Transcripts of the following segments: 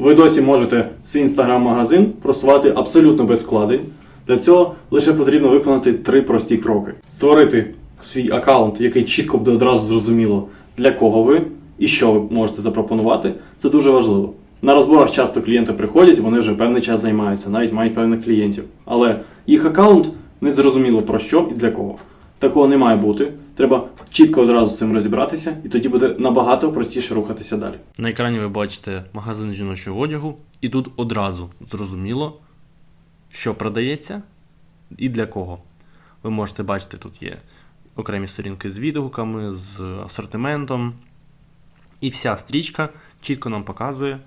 Ви досі можете свій інстаграм-магазин просувати абсолютно без вкладень. Для цього лише потрібно виконати три прості кроки: створити свій аккаунт, який чітко буде одразу зрозуміло, для кого ви і що ви можете запропонувати. Це дуже важливо. На розборах часто клієнти приходять, вони вже певний час займаються, навіть мають певних клієнтів. Але їх аккаунт не зрозуміло про що і для кого. Такого не має бути. Треба чітко одразу з цим розібратися, і тоді буде набагато простіше рухатися далі. На екрані ви бачите магазин жіночого одягу, і тут одразу зрозуміло, що продається і для кого. Ви можете бачити, тут є окремі сторінки з відгуками, з асортиментом. І вся стрічка чітко нам показує,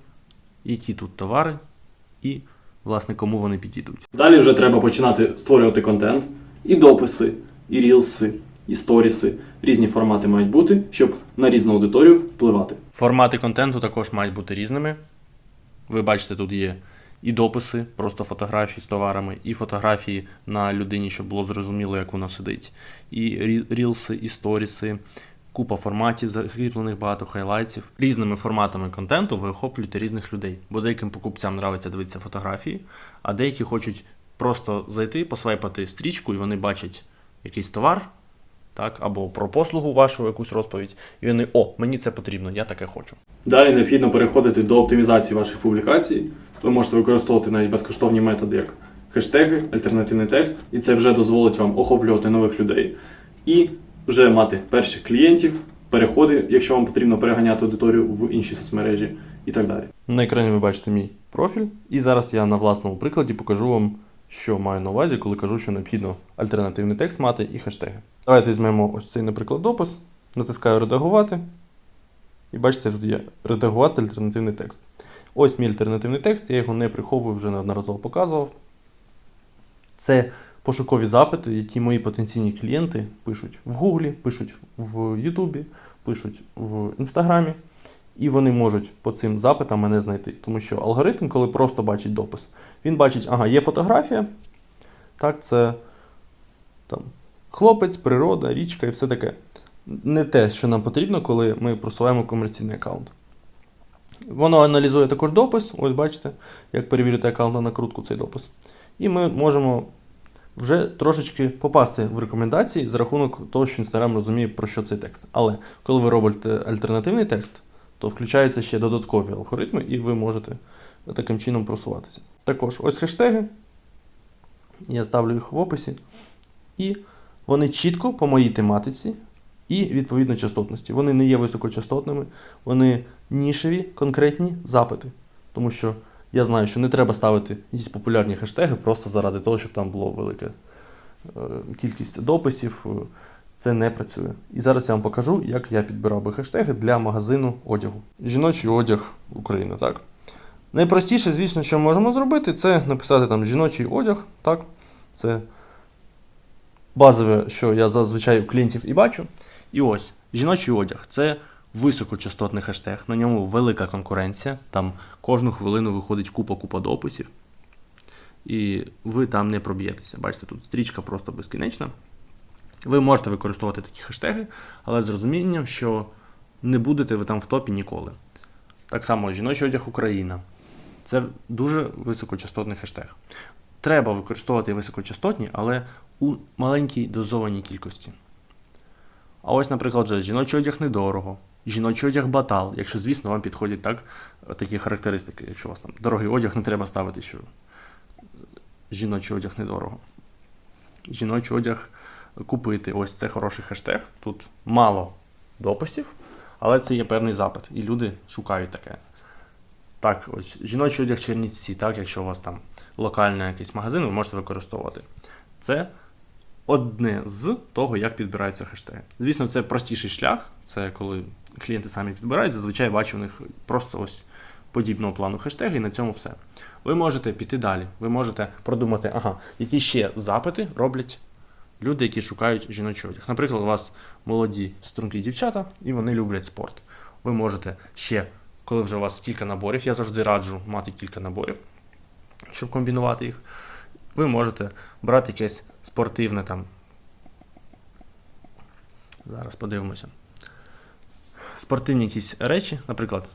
які тут товари і, власне, кому вони підійдуть. Далі вже треба починати створювати контент, і дописи, і рілси, і сторіси. Різні формати мають бути, щоб на різну аудиторію впливати. Формати контенту також мають бути різними. Ви бачите, тут є і дописи, просто фотографії з товарами, і фотографії на людині, щоб було зрозуміло, як вона сидить, і рілси, і сторіси, купа форматів, закріплених багато хайлайтів. Різними форматами контенту ви охоплюєте різних людей, бо деяким покупцям нравиться дивитися фотографії, а деякі хочуть просто зайти, посвайпати стрічку, і вони бачать якийсь товар, так, або про послугу вашу якусь розповідь, і вони, о, мені це потрібно, я таке хочу. Далі необхідно переходити до оптимізації ваших публікацій. Ви можете використовувати навіть безкоштовні методи, як хештеги, альтернативний текст, і це вже дозволить вам охоплювати нових людей і вже мати перших клієнтів, переходи, якщо вам потрібно переганяти аудиторію в інші соцмережі і так далі. На екрані ви бачите мій профіль, і зараз я на власному прикладі покажу вам, що маю на увазі, коли кажу, що необхідно альтернативний текст мати і хештеги. Давайте візьмемо ось цей, наприклад, допис, натискаю редагувати. І бачите, тут є редагувати альтернативний текст. Ось мій альтернативний текст, я його не приховую, вже неодноразово показував. Це пошукові запити, які мої потенційні клієнти пишуть в Гуглі, пишуть в Ютубі, пишуть в Інстаграмі. І вони можуть по цим запитам мене знайти. Тому що алгоритм, коли просто бачить допис, він бачить, ага, є фотографія. Так, це там, хлопець, природа, річка і все таке. Не те, що нам потрібно, коли ми просуваємо комерційний аккаунт. Воно аналізує також допис. Ось бачите, як перевірити аккаунт на накрутку цей допис. І ми можемо вже трошечки попасти в рекомендації за рахунок того, що Instagram розуміє, про що цей текст. Але коли ви робите альтернативний текст, то включаються ще додаткові алгоритми, і ви можете таким чином просуватися. Також ось хештеги. Я ставлю їх в описі. І вони чітко по моїй тематиці і відповідно частотності. Вони не є високочастотними, вони нішеві, конкретні запити. Тому що я знаю, що не треба ставити якісь популярні хештеги просто заради того, щоб там було велика е, кількість дописів. Це не працює. І зараз я вам покажу, як я підбирав би хештеги для магазину одягу. Жіночий одяг Україна, так? Найпростіше, звісно, що ми можемо зробити, це написати там жіночий одяг, так? Це базове, що я зазвичай у клієнтів і бачу. І ось, жіночий одяг це високочастотний хештег, на ньому велика конкуренція, там кожну хвилину виходить купа-купа дописів. І ви там не проб'єтеся. Бачите, тут стрічка просто безкінечна. Ви можете використовувати такі хештеги, але з розумінням, що не будете ви там в топі ніколи. Так само жіночий одяг Україна. Це дуже високочастотний хештег. Треба використовувати високочастотні, але у маленькій дозованій кількості. А ось, наприклад, же, жіночий одяг недорого, жіночий одяг батал, якщо, звісно, вам підходять так, такі характеристики. Якщо у вас там дорогий одяг, не треба ставити, що жіночий одяг недорого. Жіночий одяг купити. Ось це хороший хештег. Тут мало дописів, але це є певний запит, і люди шукають таке. Так, ось жіночий одяг Чернівці, так, якщо у вас там локальний якийсь магазин, ви можете використовувати. Це одне з того, як підбираються хештеги. Звісно, це простіший шлях, це коли клієнти самі підбирають, зазвичай бачу у них просто ось подібного плану хештеги, і на цьому все. Ви можете піти далі, ви можете продумати, ага, які ще запити роблять люди, які шукають жіночий одяг. Наприклад, у вас молоді стрункі дівчата, і вони люблять спорт. Ви можете ще, коли вже у вас кілька наборів, я завжди раджу мати кілька наборів, щоб комбінувати їх. Ви можете брати якесь спортивне там. Зараз подивимося. Спортивні якісь речі, наприклад,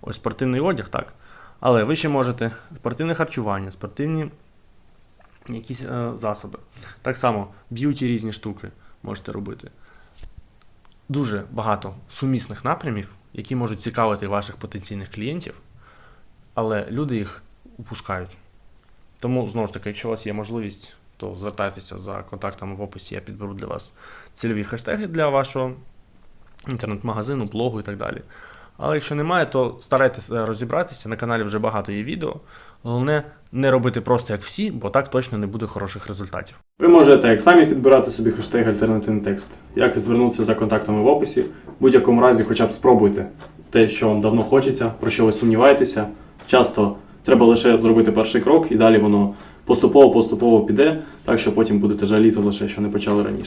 ось спортивний одяг, так. Але ви ще можете спортивне харчування, спортивні якісь е, засоби. Так само б'юті різні штуки можете робити. Дуже багато сумісних напрямів, які можуть цікавити ваших потенційних клієнтів, але люди їх упускають. Тому, знову ж таки, якщо у вас є можливість, то звертайтеся за контактами в описі, я підберу для вас цільові хештеги для вашого інтернет-магазину, блогу і так далі. Але якщо немає, то старайтеся розібратися. На каналі вже багато є відео. Головне не робити просто як всі, бо так точно не буде хороших результатів. Ви можете як самі підбирати собі хештег альтернативний текст, як і звернутися за контактами в описі. В будь-якому разі, хоча б спробуйте те, що вам давно хочеться, про що ви сумніваєтеся. Часто треба лише зробити перший крок, і далі воно поступово-поступово піде, так що потім будете жаліти лише, що не почали раніше.